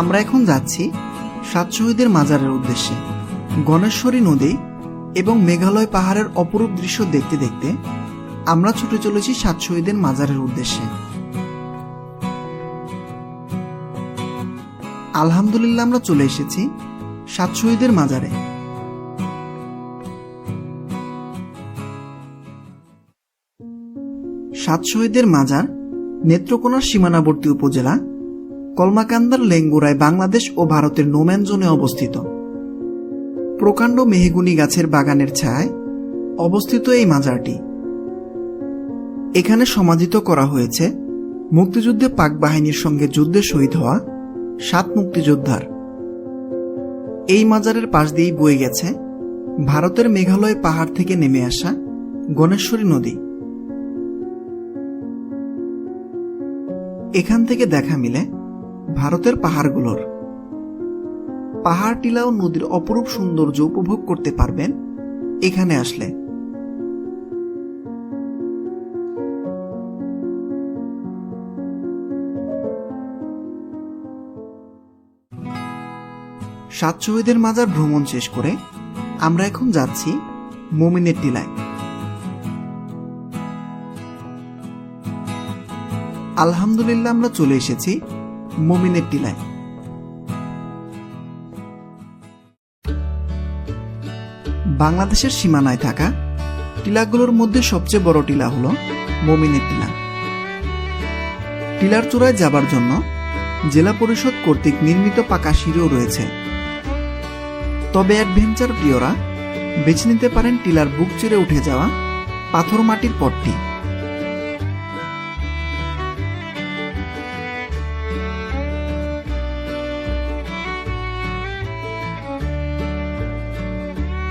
আমরা এখন যাচ্ছি সাত শহীদের মাজারের উদ্দেশ্যে। গণেশ্বরী নদী এবং মেঘালয় পাহাড়ের অপরূপ দৃশ্য দেখতে দেখতে আমরা ছুটে চলেছি সাত শহীদের মাজারের উদ্দেশ্যে। আলহামদুলিল্লাহ আমরা চলে এসেছি সাত শহীদের মাজারে। সাত শহীদের মাজার নেত্রকোনার সীমানাবর্তী উপজেলা কলমাকান্দার লেঙ্গুরায় বাংলাদেশ ও ভারতের নোম্যান জোনে অবস্থিত। প্রকাণ্ড মেহগুনি গাছের বাগানের ছায়ায় অবস্থিত এই মাজারটি। এখানে সমাধিত করা হয়েছে মুক্তিযুদ্ধে পাক বাহিনীর সঙ্গে যুদ্ধে শহীদ হওয়া সাত মুক্তিযোদ্ধার। এই মাজারের পাশ দিয়েই বয়ে গেছে ভারতের মেঘালয় পাহাড় থেকে নেমে আসা গণেশ্বরী নদী। এখান থেকে দেখা মিলে ভারতের পাহাড়গুলোর। পাহাড় টিলা ও নদীর অপরূপ সৌন্দর্য উপভোগ করতে পারবেন এখানে আসলে। সাত শহীদের মাজার ভ্রমণ শেষ করে আমরা এখন যাচ্ছি মোমিনের টিলায়। আলহামদুলিল্লাহ আমরা চলে এসেছি মোমিনের টিলায় বাংলাদেশের সীমানায় থাকা টিলাগুলোর মধ্যে সবচেয়ে বড় টিলা হল মোমিনের টিলা। টিলার চূড়ায় যাবার জন্য জেলা পরিষদ কর্তৃক নির্মিত পাকা সিঁড়িও রয়েছে। তবে অ্যাডভেঞ্চার প্রিয়রা বেছে নিতে পারেন টিলার বুক চিরে উঠে যাওয়া পাথর মাটির পথটি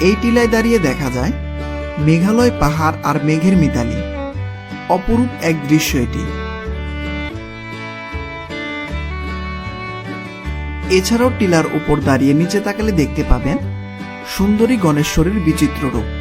এই টিলায় দাঁড়িয়ে দেখা যায় মেঘালয় পাহাড় আর মেঘের মিতালি। অপরূপ এক দৃশ্য এটি। এছাড়াও টিলার উপর দাঁড়িয়ে নিচে তাকালে দেখতে পাবেন সুন্দরী গণেশ্বরের বিচিত্র রূপ।